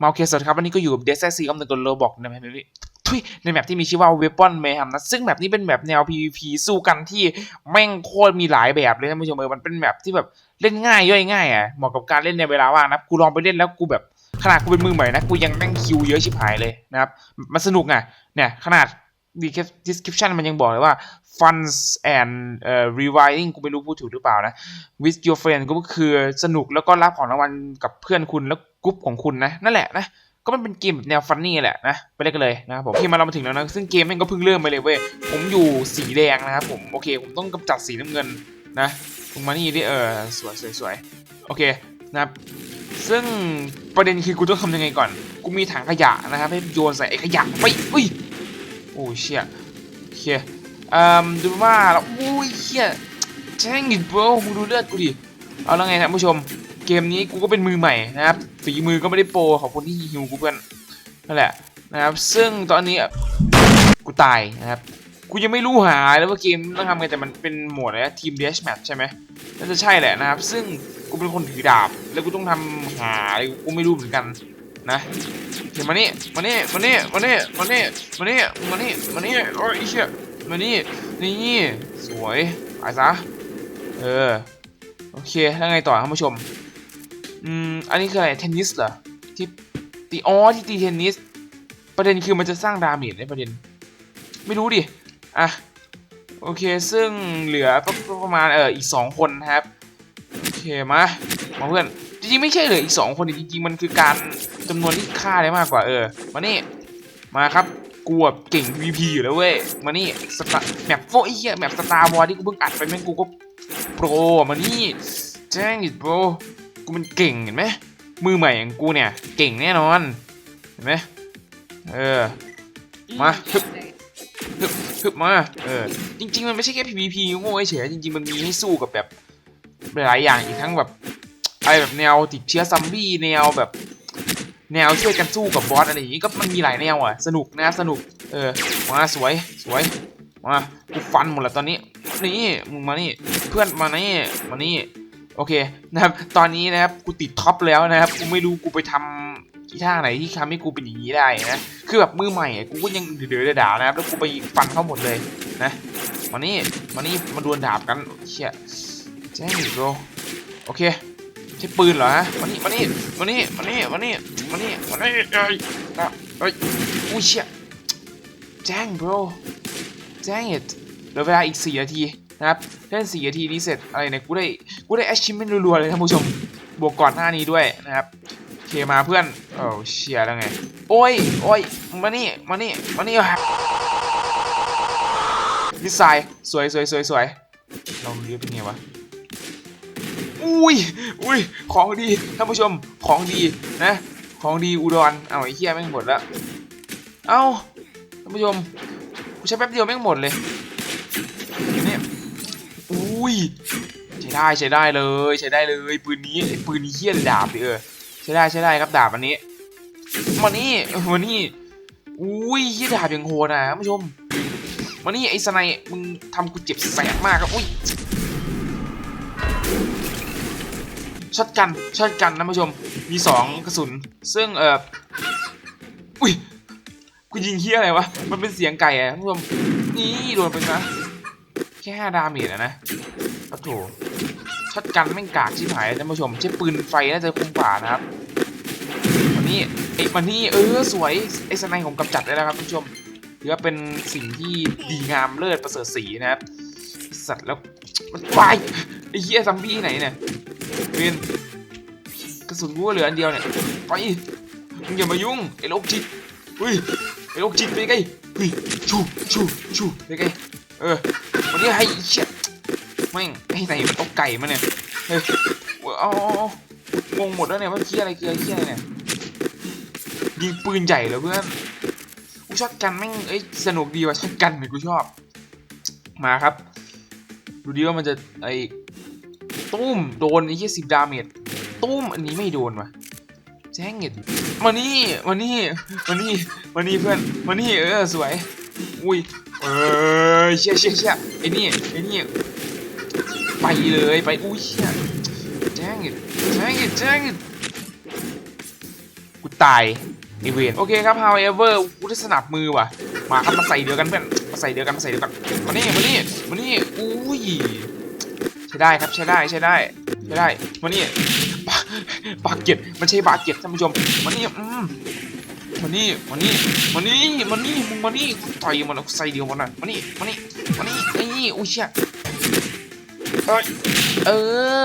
มาโอเคสวัสดีครับวันนี้ก็อยู่กับเดซซีออมในตัวโลบอกในแมปนี้ทุยในแมปที่มีชื่อว่าเวปอนเมฮัมนะซึ่งแมปนี้เป็นแมปแนว PVP สู้กันที่แม่งโคตรมีหลายแบบเลยท่านผู้ชมเออมันเป็นแมปที่แบบเล่นง่ายย่อยง่ายอะเหมาะกับการเล่นในเวลาว่างนะกูลองไปเล่นแล้วกูแบบขนาดกูเป็นมือใหม่นะกูยังแม่งคิวเยอะชิบหายเลยนะครับมันสนุกอะเนี่ยขนาด description มันยังบอกเลยว่า funds and เอ่อ rewinding กูไม่รู้พูดถูกหรือเปล่านะ with your friend ก็คือสนุกแล้วก็รับของรางวัลกับเพื่อนคุณแล้วกรุ๊ปของคุณนะ นั่นแหละนะ ก็มันเป็นเกมแบบแนวฟันนี่แหละนะ ไปเล่นกันเลยนะครับผมโอเคมาเรามาถึงแล้วนะ ซึ่งเกมแม่งก็เพิ่งเริ่มไปเลยเว้ย ผมอยู่สีแดงนะครับผม โอเค ผมต้องกำจัดสีน้ำเงินนะลงมานี่ดิเออสวยสวยสวยโอเคนะครับซึ่งประเด็นคือกูต้องทำยังไงก่อน กูมีถังขยะนะครับให้โยนใส่ไอ้ขยะไปอุ้ย โอ้เชี่ยโอเคเอ่อดูว่าแล้วอุ้ยเชี่ยแช่งอิดโบรมึงดูเลือดกูดิ เอาแล้วไงท่านผู้ชม เกมนี้กูก็เป็นมือใหม่นะครับ ฝีมือก็ไม่ได้โปรขอบคุณที่ฮิวกูเพื่อนนั่นแหละนะครับ ซึ่งตอนนี้กูตายนะครับ กูยังไม่รู้หาเลยว่าเกมต้องทำไงแต่มันเป็นโหมดอะไรทีมเดชแมทใช่ไหมน่าจะใช่แหละนะครับ ซึ่งกูเป็นคนถือดาบ แล้วกูต้องทำหาอะไรกูไม่รู้เหมือนกัน นะเดี๋ยวมานี่มานี่มานี่มานี่มานี่มานี่มานี่มานี่โอ้ยเชี่ยมานี่นี่สวยไปซะเออโอเคแล้วไงต่อท่านผู้ชมอืมอันนี้คืออะไรเทนนิสเหรอที่ตีอ๋อที่ตีเทนนิสประเด็นคือมันจะสร้างดาเมจในประเด็น ไม่รู้ดิอะโอเคซึ่งเหลือประมาณเอออีกสองคนนะครับโอเคมามาเพื่อนจริงๆไม่ใช่เหลืออีกสองคนจริงๆมันคือการ จำนวนที่ฆ่าได้มากกว่าเออ มานี่ มาครับกูแบบเก่ง PVP อยู่แล้วเว้ย มานี่สตาแมปโฟไอ้เหี้ยแมปสตาร์วอร์ที่กูเพิ่งอัดไปแม่งกูก็โปรมานี่แจ้งอิดโปรกูมันเก่งเห็นไหมมือใหม่อย่างกูเนี่ย เก่งแน่นอน เห็นไหมเออ มาฮึบฮึบฮึบมา เออ จริง ๆ มันไม่ใช่แค่ PVP โง่เฉยจริง ๆ มันมีให้สู้กับแบบหลายอย่างอีกทั้งแบบไรแบบแนวติดเชื้อซัมบี้แนวแบบ แนวช่วยกันสู้กับบอสอะไรอย่างงี้ก็มันมีหลายแนวอะสนุกนะสนุกเออมาสวยสวยมากูฟันหมดแล้วตอนนี้นี่มึงมานี่เพื่อนมานี่มานี่โอเคนะครับตอนนี้นะครับกูติดท็อปแล้วนะครับกูไม่รู้กูไปทำที่ท่าไหนที่ทำให้กูเป็นอย่างนี้ได้นะคือแบบมือใหม่กูก็ยังเดือดด่านะครับแล้วกูไปฟันเขาหมดเลยนะมานี่มานี่มาดวลดาบกันเชี่ยแจ้งอีกโรโอเค ใช้ปืนเหรอฮะมานี่มานี่มานี่มานี่มานี่มานี่มานี่เอ้ยอะเอ้ยอุ้ยเชี่ยแจ้ง bro แจ้ง it เหลือเวลาอีก 4 นาทีนะครับเล่น4นาทีนี้เสร็จอะไรเนี่ยกูได้กูได้ achievement รัวๆเลยท่านผู้ชมบวกก่อนหน้านี้ด้วยนะครับเคมาเพื่อนโอ้เชียแล้วไง โอ้ยโอ้ยมานี่มานี่มานี่ครับดีไซน์สวยสวยสวยสวยเราเรียกเป็นไงวะ อุ้ยอุ้ยของดีท่านผู้ชมของดีนะ ของดีอุดรเอาไอ้เหี้ยแม่งหมดแล้วเอ้าท่านผู้ชมกูใช้แป๊บเดียวแม่งหมดเลยเนี่ยอุ้ยใช้ได้ใช้ได้เลยใช้ได้เลยปืนนี้ปืนนี้เหี้ยดาบเออใช้ได้ใช้ได้ครับดาบอันนี้มานี่มานี่อุ้ยเหี้ยดาบอย่างโหดนะท่านผู้ชมมานี่ไอ้สไนมึงทำกูเจ็บแสบมากครับอุ้ย ช็อตกันช็อตกันนะผู้ชมมีสองกระสุน ซึ่งเอออุ้ยกูยิงเฮียอะไรวะมันเป็นเสียงไก่อะท่านผู้ชมนี่โดนไปนะแค่ห้าดาเมจอะนะโอ้โถช็อตกันแม่งกากชิบหายท่านผู้ชมใช้ปืนไฟน่าจะคุ้มกว่านะครับวันนี้ไอ้มันนี่เออสวยไอ้สไนผมกำจัดได้แล้วครับท่านผู้ชมถือว่าเป็นสิ่งที่ดีงามเลิศประเสริฐศรีนะครับสัตว์แล้วมันวายไอ้เหี้ยซัมบี้ไหนเนี่ย วียนกระสุนกูเหลืออันเดียวเนี่ยไปมึงอย่ามายุ่งไอ้โรคจิตอุ้ยไอ้โรคจิตไปไกลเฮ้ยชูชูชูไปไกลเออวันนี้ให้เชี่ยแม่งไอ้ไหนมันตกไก่มาเนี่ยเฮ้ยเอางงหมดแล้วเนี่ยว่าเคี้ยอะไรเกลือเคี้ยอะไรเนี่ยยิงปืนใหญ่เหรอเพื่อนกูช็อตกันแม่งเอ้ยสนุกดีว่ะช็อตกันเนี่ยกูชอบ มาครับ ดูดิว่ามันจะไอ ตุ้มโดนไอ้ยี่สิบดาเมจตุ้มอันนี้ไม่โดนว่ะแจ้งเงิดมานี่มานี่มานี่มานี่เพื่อนมานี่เออสวยอุ้ยเออเชี่ยเชี่ยเชี่ยไอ้นี่ไอ้นี่ไปเลยไปอุ้ยเชี่ยแจ้งเงิดแจ้งเงิดแจ้งเงิดกูตายไอเวนโอเคครับ however กูได้สนับมือว่ะมาครับมาใส่เดียวกันเพื่อนมาใส่เดียวกันมาใส่เดียวกันมานี่มานี่มานี่อุ้ย ช้ได้ครับใช้ได้ใช้ได้ใช้ได้มานี่บาเก็ตมันใช่บาเก็ตท่านผู้ชมมานี่อืมมานี่มานี่มานี่มานี่มึงมานี่ต่อยมันใส่เดียวมันน่ะมานี่มานี่มานี่ไอ้นี่อุ้ยเชี่ยเอ้ยเอ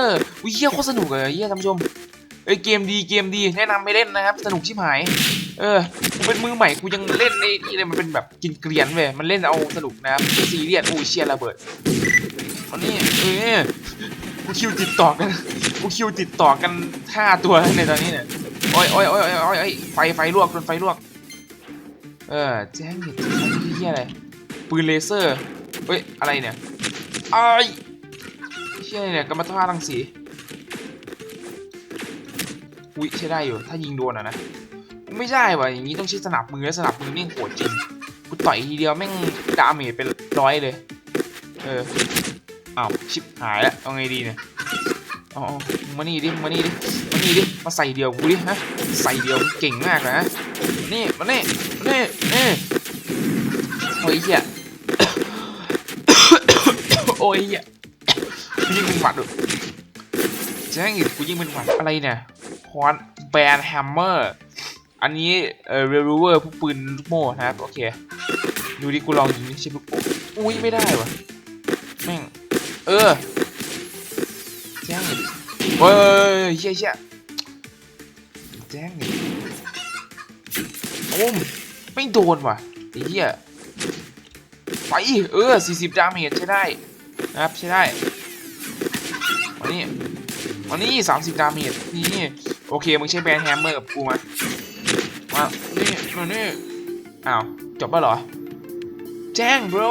ออุ้ยเชี่ยโคตรสนุกเลยเฮียท่านผู้ชมเอ้ยเกมดีเกมดีแนะนำไปเล่นนะครับ สนุกชิบหาย เออกูเป็นมือใหม่กูยังเล่นในนี่เลยมันเป็นแบบกินเกลียนเว้ยมันเล่นเอาสนุกนะครับซีเรียสอู้เชียระเบิด มันนี่เออกูคิวติดต่อกันกูคิวติดต่อกันห้าตัวในตอนนี้เนี่ยโอ้ยโอ้ยโอ้ยโอ้ยโอ้ยโอ้ยไฟไฟลวกโดนไฟลวก เออแจ้งเหตุที่เฮียอะไรปืนเลเซอร์เฮ้ยอะไรเนี่ยไอ้เชี่ยอะไรเนี่ยกรรมฐารังสีอุ้ยใช้ได้อยู่ ถ้ายิงโดนอะนะ ไม่ใช่ว่ะอย่างนี้ต้องใช้สนับมือแล้วสนับมือแม่งโหดจริงกูต่อยทีเดียวแม่งดาเมจเป็นร้อยเลย เออ ชิบหายแล้วเอาไงดีเนี่ยเอาเอมานี่ดิมานี่ดิมานี่ดิมาใส่เดียวกูดิฮะใส่เดียวเก่งมากนะนี่มานี่มานี่นี่โอ้ยเหี้ยโอ้ยเหี้ยยิงเป็นหวัดดูแจ้งอีกกูยิงเป็นหวัดอะไรเนี่ยคอนแบนแฮมเมอร์อันนี้เอ่อเรลูเวอร์พวกปืนลูกโม่นะครับโอเคดูดิกูลองยิงนี่ใช่ลูกอุ้ยไม่ได้วะแม่ง เออแจ้งดิเฮ้ยเชี่ยเชี่ยแจ้งดิโอ้มไม่โดนว่ะไอ้เหี้ยไปเออ 40ดาเมจใช้ได้นะครับใช้ได้มานี่มานี่30ดาเมจนี่โอเคมึงใช้แบนแฮมเมอร์กับกูมามานี่มานี่อ้าวจบแล้วเหรอ แจ้ง bro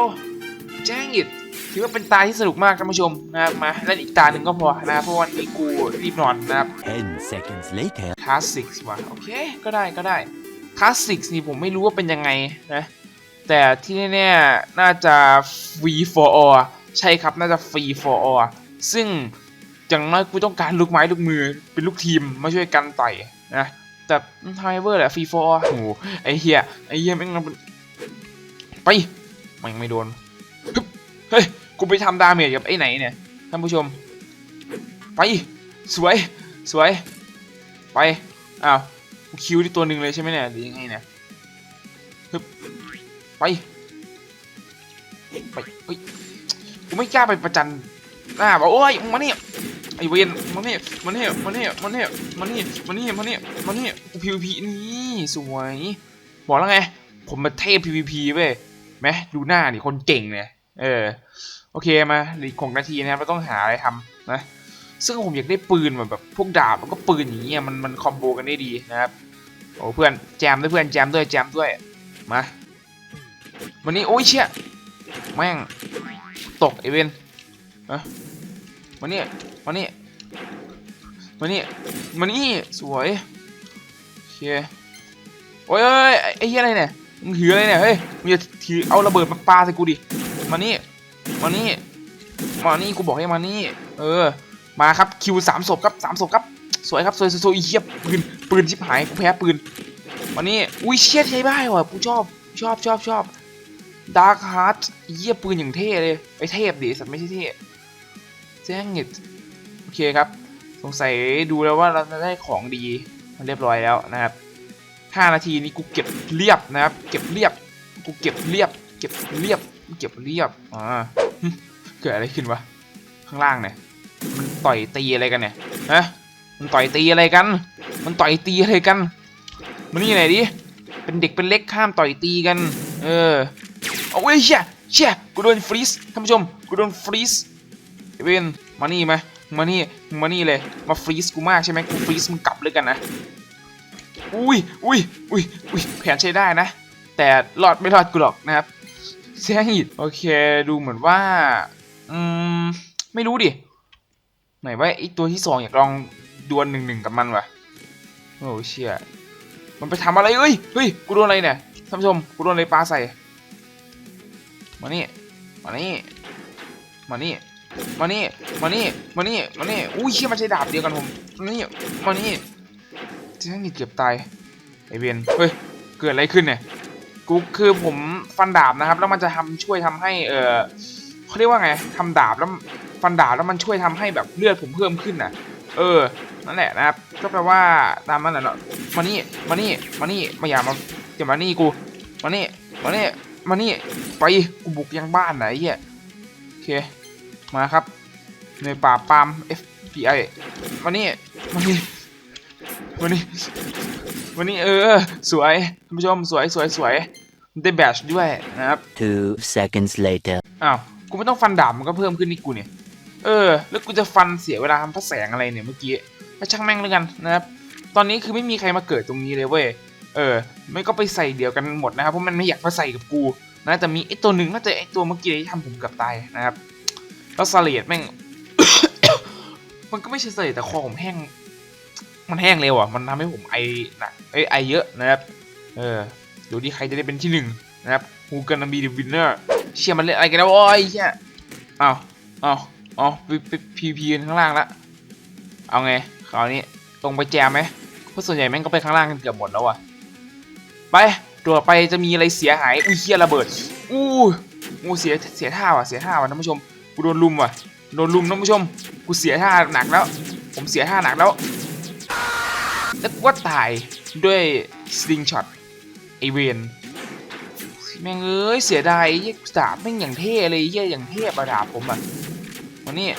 แจ้งอิด ถือว่าเป็นตาที่สนุกมากท่านผู้ชมนะครับมาเล่นอีกตาหนึ่งก็พอนะครับเพราะวันนี้กูรีบนอนนะครับ 10 seconds later. คลาสสิกว่ะโอเคก็ได้ก็ได้คลาสสิกนี่ผมไม่รู้ว่าเป็นยังไงนะแต่ที่แน่ๆน่าจะ free for all ใช่ครับน่าจะ free for all ซึ่งอย่างน้อยกูต้องการลูกไม้ลูกมือเป็นลูกทีมมาช่วยกันต่อยนะแต่ไฮเวอร์แหละฟรีฟอร์โอ้โหไอเฮียไอเฮียแม่งมันไปมันยังไม่โดนฮึบ เฮ้ย กูไปทำดาเมจกับไอ้ไหนเนี่ย ท่านผู้ชม ไป สวย สวย ไป อ้าวกูคิวที่ตัวหนึ่งเลยใช่ไหมเนี่ยหรือยังไงเนี่ยฮึบไป ไปเฮ้ยกูไม่กล้าไปประจันหน้าบอกโอ้ยมึงมานี่ไอเวนมาเนี่ยมาเนี่ยมาเนี่ยมาเนี่ยมาเนี่ยมาเนี่ยมาเนี่ยมาเนี่ยกู PVP นี่สวย บอกแล้วไง ผมมาเทพ PVP เว้ยไหมดูหน้าดิคนเก่งเนี่ย เออ โอเคมาเหลืออีกหกนาทีนะครับเราต้องหาอะไรทำนะ ซึ่งผมอยากได้ปืนแบบแบบพวกดาบแล้วก็ปืนอย่างเงี้ยมันมันคอมโบกันได้ดีนะครับโอ้เพื่อนแจมด้วยเพื่อนแจมด้วยแจมด้วยมาวันนี้โอ้ยเชี่ยแม่งตกไอเวนเอะมานี่ยมานี่มานี่มานี่สวยโอเคโอ้ยไอ้เหี้ยอะไรเนี่ยมึงถืออะไรเนี่ยเฮ้ยมึงอย่าถือเอาระเบิดมาปาใส่กูดิ มานี่ มานี่ มานี่กูบอกให้มานี่ เออ มาครับคิวสามศพครับสามศพครับ สวยครับสวยสวยสวยอีเหี้ยปืนปืนชิบหายกูแพ้ปืน มานี่ อุ้ยเชี่ยใช้ได้ว่ะกูชอบชอบชอบชอบดาร์คฮาร์ดเยี่ยปืนอย่างเท่เลยไอเทพดิสัตว์ไม่ใช่เท่แจ้งเงิดโอเคครับ สงสัยดูแล้วว่าเราจะได้ของดีมาเรียบร้อยแล้วนะครับ 5 นาทีนี้กูเก็บเรียบนะครับ เก็บเรียบ กูเก็บเรียบ เก็บเรียบ เก็บเรียบ อ่าหึเกิดอะไรขึ้นวะ ข้างล่างเนี่ย มันต่อยตีอะไรกันเนี่ย ฮะ มันต่อยตีอะไรกัน มันต่อยตีอะไรกัน มันนี่ไหนดิ เป็นเด็กเป็นเล็กข้ามต่อยตีกัน เออ เอาเว้ยเชี่ยเชี่ยกูโดนฟรีซ ท่านผู้ชม กูโดนฟรีซไอ้เวนมานี่ไหมมานี่ มานี่เลย มาฟรีสกูมากใช่ไหมกูฟรีสมึงกลับเลยกันนะ อุ้ยอุ้ยอุ้ยอุ้ยแผนใช้ได้นะ แต่รอดไม่รอดกูหรอกนะครับ แซงอิดโอเค ดูเหมือนว่า อืม ไม่รู้ดิ ไหนว่าไอตัวที่สองอยากลองดวลหนึ่งหนึ่งกับมันวะโอ้เชี่ยมันไปทำอะไรเอ้ย เฮ้ย กูโดนอะไรเนี่ย ท่านผู้ชม กูโดนอะไรปลาใส่ มานี่ มานี่ มานี่ มานี่ มานี่ มานี่ มานี่ อุ้ยเชี่ยมันใช้ดาบเดียวกันผม มานี่ มานี่แจ้งนี่เกือบตาย ไอเวียนเฮ้ย เกิดอะไรขึ้นเนี่ย กูคือผมฟันดาบนะครับ แล้วมันจะทำช่วยทำให้เออเขาเรียกว่าไงทำดาบแล้วฟันดาบแล้วมันช่วยทำให้แบบเลือดผมเพิ่มขึ้นน่ะเออนั่นแหละนะครับก็แปลว่าตามนั้นแหละเนาะมานี่มานี่มานี่มาอย่ามาอย่ามานี่กูมานี่มานี่มานี่ไปกูบุกยังบ้านไหนเหี้ยโอเคมาครับในปราปาม FBI มานี่มานี่มานี่มานี่เออ สวยท่านผู้ชมสวยสวยสวย ได้แบชด้วยนะครับ Two seconds later. อ้าว กูไม่ต้องฟันดาบมันก็เพิ่มขึ้นนี่กูเนี่ย เออ แล้วกูจะฟันเสียเวลาทำพระแสงอะไรเนี่ยเมื่อกี้ก็ช่างแม่งแล้วกันนะครับ ตอนนี้คือไม่มีใครมาเกิดตรงนี้เลยเว้ย เออ ไม่ก็ไปใส่เดียวกันหมดนะครับ เพราะมันไม่อยากมาใส่กับกูนะ แต่มีไอ้ตัวหนึ่งน่าจะไอ้ตัวเมื่อกี้ที่ทำผมเกับตายนะครับ แล้วสลีดแม่ง มันก็ไม่ใช่สลีดแต่คอผมแห้ง มันแห้งเร็วอะ มันทำให้ผมไอหนักไอยไอเยอะนะครับ เออ ดูดิใครจะได้เป็นที่หนึ่งนะครับ Who gonna be the winner เชี่ยมันเล่นอะไรกันแล้วโอ้ยเชี่ยอ้าวอ้าวอ๋อไปไปพีพีกันข้างล่างละเอาไงคราวนี้ลงไปแจมไหมเพราะส่วนใหญ่แม่งก็ไปข้างล่างกันเกือบหมดแล้วอะไปตัวไปจะมีอะไรเสียหายอุ้ยเชี่ยระเบิดอู้อู้เสียเสียท่าว่ะเสียท่าว่ะท่านผู้ชมกูโดนลุมว่ะโดนลุมท่านผู้ชมกูเสียท่าหนักแล้ว ผมเสียท่าหนักแล้วแล้วก็ตายด้วยสลิงช็อต ไอเวนแม่งเอ้ยเสียดายยี่ดาบแม่งอย่างเท่เลยเยี่ยอย่างเท่ประดาบผมอะมานี่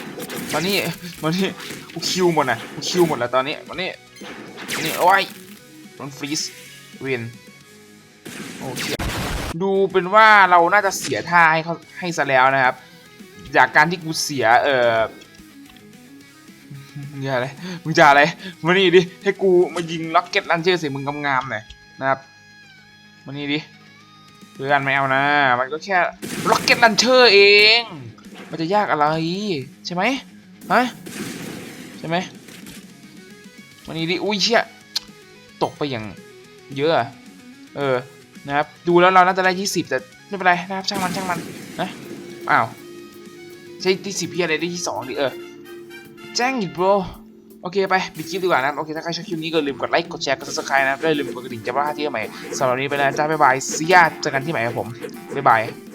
มานี่มานี่กูคิวหมดอะกูคิวหมดแล้วตอนนี้มานี่มานี่โอ้ยโดนฟรีสเวนโอเคดูเป็นว่าเราน่าจะเสียท่าให้เขาให้ซะแล้วนะครับ จากการที่กูเสียเอ่อมึงจะอะไรมึงจะอะไรมานี่ดิให้กูมายิงล็อกเก็ตลันเชอร์ส่มึงงามๆหน่อยนะครับ มานี่ดิเพื่อนไม่เอานะ มันก็แค่ล็อกเก็ตลันเชอร์เอง มันจะยากอะไร ใช่ไหมฮะใช่ไหมมานี่ดิ อุ้ยเชี่ยตกไปอย่างเยอะเออนะครับดูแล้วเราน่าจะได้ที่สิบแต่ไม่เป็นไรนะครับช่างมันช่างมันนะอ้าวใช่ที่สิบพี่อะไรได้ที่สองดิเออแจ้งอีก bro โอเคไปปิดคลิปดีกว่านะโอเคถ้าใครชอบคลิปนี้ก็ลืมกดไลค์กดแชร์กดซับสไครต์นะครับได้ลืมกดกระดิ่งจะว่าที่ใหม่สำหรับวันนี้ไปแล้วจ้าบ๊ายบายซียาเจอกันที่ใหม่ครับผมบ๊ายบาย